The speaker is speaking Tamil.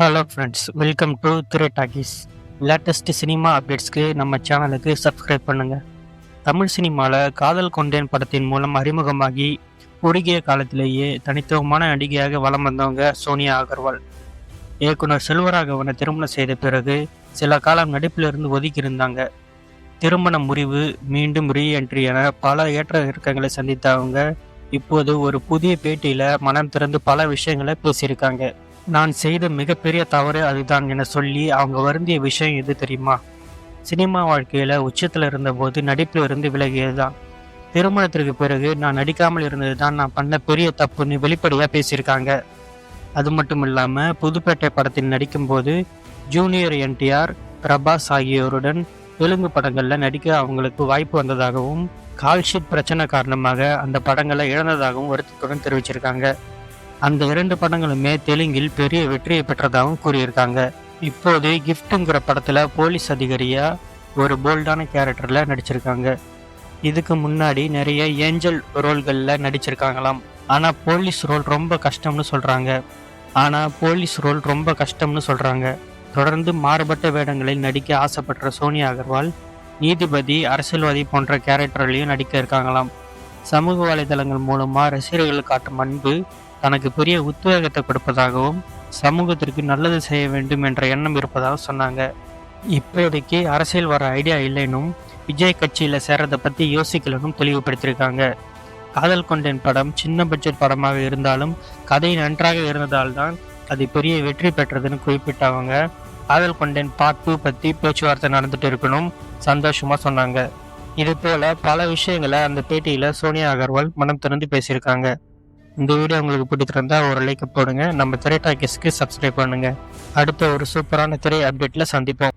Hello friends welcome to Thirai talkies latest cinema அப்டேட்ஸ்க்கு நம்ம சேனலுக்கு சப்ஸ்கிரைப் பண்ணுங்கள் தமிழ் சினிமாவில் காதல் கொண்டேன் படத்தின் மூலம் அறிமுகமாகி குறுகிய காலத்திலேயே தனித்துவமான நடிகையாக வலம் வந்தவங்க சோனியா அகர்வால். இயக்குனர் செல்வராகவனை திருமணம் செய்த பிறகு சில காலம் நடிப்பிலிருந்து ஒதுக்கி இருந்தாங்க திருமண முறிவு மீண்டும் ரீஎன்ட்ரி என பல ஏற்ற இறக்கங்களை சந்தித்த அவங்க இப்போது ஒரு புதிய பேட்டியில் மனம் திறந்து பல விஷயங்களை பேசியிருக்காங்க. நான் செய்த மிகப்பெரிய தவறு அதுதான் என சொல்லி அவங்க வருந்திய விஷயம் எது தெரியுமா? சினிமா வாழ்க்கையில் உச்சத்தில் இருந்தபோது நடிப்பில் இருந்து விலகியதுதான். திருமணத்திற்கு பிறகு நான் நடிக்காமல் இருந்தது தான் நான் பண்ண பெரிய தப்புன்னு வெளிப்படையாக பேசியிருக்காங்க. அது மட்டும் இல்லாமல் புதுப்பேட்டை படத்தில் நடிக்கும்போது ஜூனியர் என்டிஆர் பிரபாஸ் ஆகியோருடன் தெலுங்கு படங்களில் நடிக்க அவங்களுக்கு வாய்ப்பு வந்ததாகவும் கால்ஷீட் பிரச்சனை காரணமாக அந்த படங்களை இழந்ததாகவும் வருத்தத்துடன் தெரிவிச்சிருக்காங்க. அந்த இரண்டு படங்களுமே தெலுங்கில் பெரிய வெற்றியை பெற்றதாகவும் கூறியிருக்காங்க. இப்போது கிஃப்ட்டுங்கிற படத்தில் போலீஸ் அதிகாரியா ஒரு போல்டான கேரக்டரில் நடிச்சிருக்காங்க. இதுக்கு முன்னாடி நிறைய ஏஞ்சல் ரோல்களில் நடிச்சிருக்காங்களாம். ஆனால் போலீஸ் ரோல் ரொம்ப கஷ்டம்னு சொல்கிறாங்க ஆனால் போலீஸ் ரோல் ரொம்ப கஷ்டம்னு சொல்கிறாங்க தொடர்ந்து மாறுபட்ட வேடங்களில் நடிக்க ஆசைப்பட்ட சோனியா அகர்வால் நீதிபதி அரசியல்வாதி போன்ற கேரக்டர்லையும் நடிக்க இருக்காங்களாம். சமூக வலைதளங்கள் மூலமாக ரசிகர்கள் காட்டும் அன்பு தனக்கு பெரிய உத்வேகத்தை கொடுப்பதாகவும் சமூகத்திற்கு நல்லது செய்ய வேண்டும் என்ற எண்ணம் இருப்பதாக சொன்னாங்க. இப்போதைக்கு அரசியல் வர ஐடியா இல்லைனும் விஜய் கட்சியில் சேரதை பற்றி யோசிக்கலனும் தெளிவுபடுத்தியிருக்காங்க. காதல் கொண்டேன் படம் சின்ன பட்ஜெட் படமாக இருந்தாலும் கதை நன்றாக இருந்ததால் தான் அது பெரிய வெற்றி பெற்றதுன்னு குறிப்பிட்டவங்க காதல் கொண்டேன் பார்ட் டூ பற்றி பேச்சுவார்த்தை நடந்துட்டு இருக்கணும் சந்தோஷமாக சொன்னாங்க. இது போல பல விஷயங்களை அந்த பேட்டியில் சோனியா அகர்வால் மனம் திறந்து பேசியிருக்காங்க. இந்த வீடியோ உங்களுக்கு பிடித்திருந்தா ஒரு லைக் போடுங்க. நம்ம திரை டாக்கீஸ்க்கு சப்ஸ்கிரைப் பண்ணுங்க. அடுத்த ஒரு சூப்பரான திரை அப்டேட்ல சந்திப்போம்.